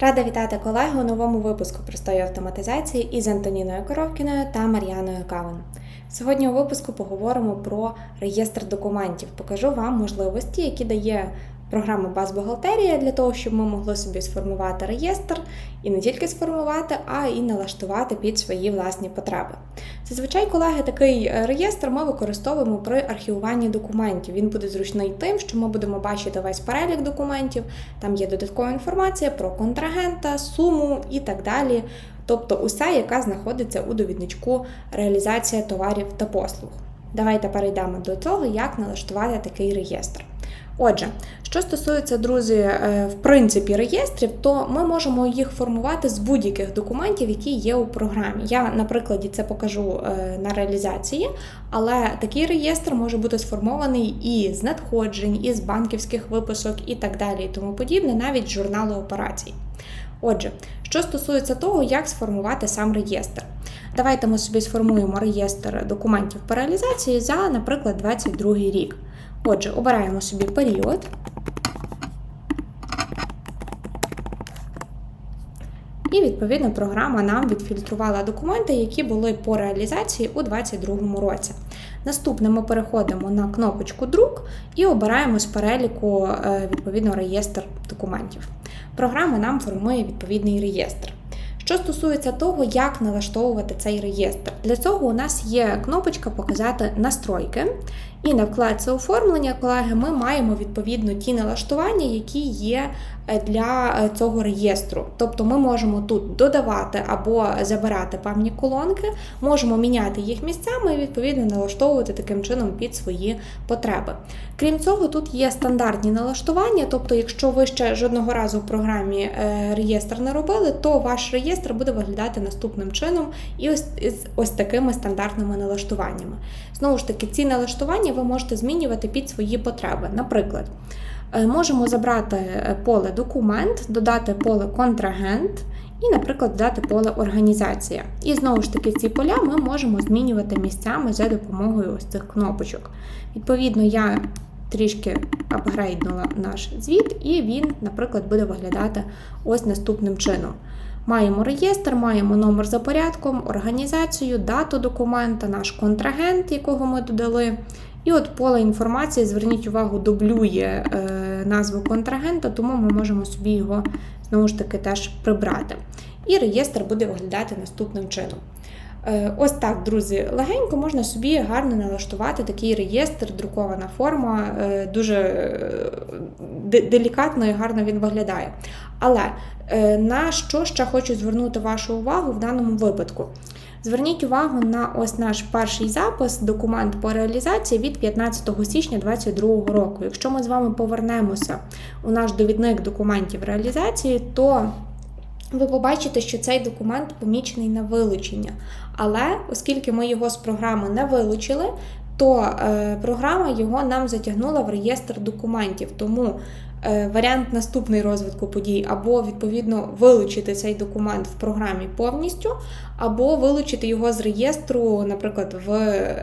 Рада вітати колегу у новому випуску простої автоматизації із Антоніною Коровкіною та Мар'яною Кавин. Сьогодні у випуску поговоримо про реєстр документів. Покажу вам можливості, які дає програма Баз Бухгалтерія для того, щоб ми могли собі сформувати реєстр і не тільки сформувати, а й налаштувати під свої власні потреби. Зазвичай, колеги, такий е, реєстр ми використовуємо при архівуванні документів. Він буде зручний тим, що ми будемо бачити весь перелік документів, там є додаткова інформація про контрагента, суму і так далі. Тобто усе, яка знаходиться у довідничку реалізація товарів та послуг. Давайте перейдемо до того, як налаштувати такий реєстр. Отже, що стосується, друзі, е, в принципі, реєстрів, то ми можемо їх формувати з будь-яких документів, які є у програмі. Я на прикладі це покажу е, на реалізації, але такий реєстр може бути сформований і з надходжень, і з банківських виписок, і так далі, і тому подібне, навіть з журналу операцій. Отже, що стосується того, як сформувати сам реєстр. Давайте ми собі сформуємо реєстр документів по реалізації за, наприклад, 22 рік. Отже, обираємо собі період. І, відповідно, програма нам відфільтрувала документи, які були по реалізації у 2022 році. Наступне ми переходимо на кнопочку Друк і обираємо з переліку е, відповідно реєстр документів. Програма нам формує відповідний реєстр. Що стосується того, як налаштовувати цей реєстр, для цього у нас є кнопочка Показати настройки. І на вкладці оформлення, колеги, ми маємо відповідно ті налаштування, які є е, для е, цього реєстру. Тобто ми можемо тут додавати або забирати певні колонки, можемо міняти їх місцями і відповідно налаштовувати таким чином під свої потреби. Крім цього, тут є стандартні налаштування, тобто, якщо ви ще жодного разу в програмі е, реєстр не робили, то ваш реєстр буде виглядати наступним чином і ось, ось такими стандартними налаштуваннями. Знову ж таки, ці налаштування ви можете змінювати під свої потреби. Наприклад, е, можемо забрати е, поле документ, додати поле контрагент. І, наприклад, додати поле організація. І знову ж таки, ці поля ми можемо змінювати місцями за допомогою ось цих кнопочок. Відповідно, я трішки апгрейднула наш звіт, і він, наприклад, буде виглядати ось наступним чином. Маємо реєстр, маємо номер за порядком, організацію, дату документа, наш контрагент, якого ми додали. І от поле інформації, зверніть увагу, дублює е, назву контрагента, тому ми можемо собі його знову ж таки теж прибрати. І реєстр буде виглядати наступним чином. Е, ось так, друзі, легенько можна собі гарно налаштувати такий реєстр, друкована форма, е, дуже е, делікатно і гарно він виглядає. Але на що ще хочу звернути вашу увагу в даному випадку? Зверніть увагу на ось наш перший запис, документ по реалізації від 15 січня 2022 року. Якщо ми з вами повернемося у наш довідник документів реалізації, то ви побачите, що цей документ помічений на вилучення. Але оскільки ми його з програми не вилучили, то е, програма його нам затягнула в реєстр документів. Тому варіант наступний розвитку подій, або, відповідно, вилучити цей документ в програмі повністю, або вилучити його з реєстру, наприклад, в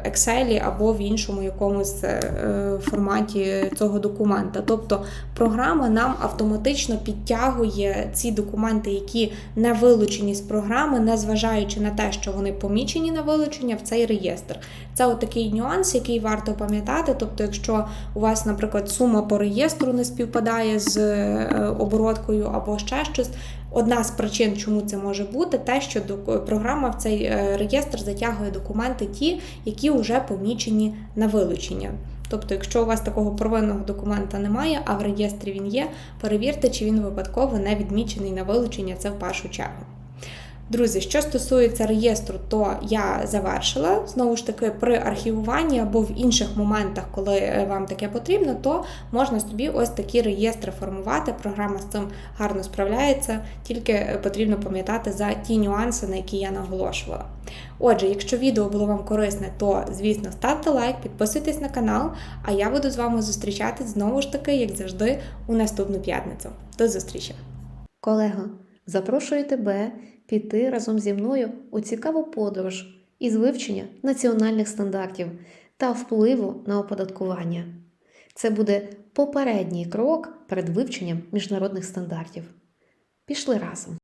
Excel або в іншому якомусь е, форматі цього документа. Тобто програма нам автоматично підтягує ці документи, які не вилучені з програми, незважаючи на те, що вони помічені на вилучення в цей реєстр. Це отакий нюанс, який варто пам'ятати. Тобто, якщо у вас, наприклад, сума по реєстру не співпадає, співпадає з е, обороткою або ще щось. Одна з причин, чому це може бути, те, що програма в цей е, реєстр затягує документи, ті, які вже помічені на вилучення. Тобто, якщо у вас такого провинного документа немає, а в реєстрі він є, перевірте, чи він випадково не відмічений на вилучення, це в першу чергу. Друзі, що стосується реєстру, то я завершила. Знову ж таки, при архівуванні або в інших моментах, коли е, вам таке потрібно, то можна собі ось такі реєстри формувати. Програма з цим гарно справляється, тільки е, потрібно пам'ятати за ті нюанси, на які я наголошувала. Отже, якщо відео було вам корисне, то, звісно, ставте лайк, підписуйтесь на канал, а я буду з вами зустрічатись знову ж таки, як завжди, у наступну п'ятницю. До зустрічі! Колего, запрошую тебе піти разом зі мною у цікаву подорож із вивчення національних стандартів та впливу на оподаткування. Це буде попередній крок перед вивченням міжнародних стандартів. Пішли разом.